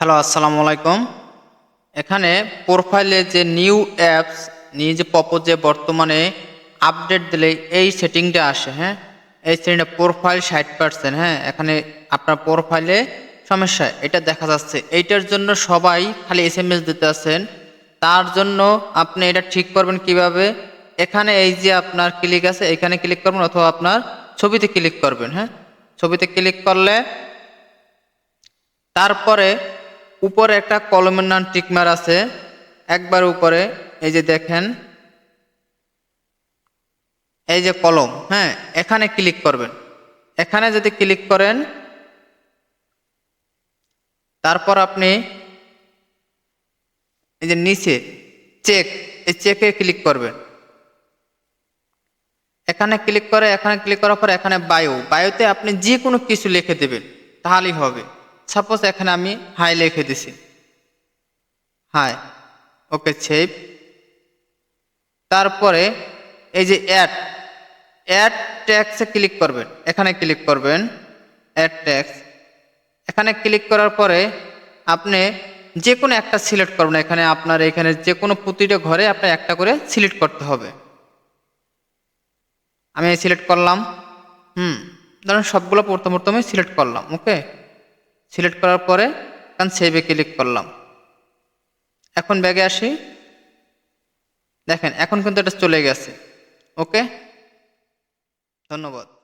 Hello, আসসালামু আলাইকুম। এখানে প্রোফাইলে যে নিউ অ্যাপস পপো যে বর্তমানে আপডেট দিলে এই সেটিংটা আসে হ্যাঁ? এই সেটিংটা প্রোফাইল ষাট পার্সেন্ট হ্যাঁ? এখানে আপনার প্রোফাইলে সমস্যা, এটা দেখা যাচ্ছে। এইটার জন্য সবাই খালি এস এম এস দিতে আছেন। তার জন্য আপনি এটা ঠিক করবেন কীভাবে? এখানে এই যে আপনার ক্লিক আছে, এখানে ক্লিক করবেন অথবা আপনার ছবিতে ক্লিক করবেন হ্যাঁ? ছবিতে ক্লিক করলে তারপরে উপরে একটা কলমের নাম টিকমার আছে, একবার উপরে, এই যে দেখেন, এই যে কলম হ্যাঁ এখানে ক্লিক করবেন। এখানে যদি ক্লিক করেন, তারপর আপনি এই যে নিচে, চেক, এই চেকে ক্লিক করবেন। এখানে ক্লিক করে, এখানে ক্লিক করার পর এখানে বায়ু, বায়ুতে আপনি যে কোনো কিছু লিখে দেবেন, তাহলেই হবে। সাপোজ এখানে আমি হাই লিখে দিছি। হাই ওকে সেভ তারপরে এই যে অ্যাড অ্যাড ট্যাক্সে ক্লিক করবেন। এখানে ক্লিক করবেন অ্যাড ট্যাক্স এখানে ক্লিক করার পরে আপনি যে কোনো একটা সিলেক্ট করবেন। এখানে আপনার, এখানে যে কোনো প্রতিটা ঘরে আপনার একটা করে সিলেক্ট করতে হবে। আমি সিলেক্ট করলাম। হুম, ধরুন সবগুলো প্রথম প্রথমে সিলেক্ট করলাম ওকে সিলেক্ট করার পরে এখন সেভে ক্লিক করলাম। এখন ব্যাগে আসি। দেখেন, এখন কিন্তু এটা চলে গেছে। ওকে ধন্যবাদ।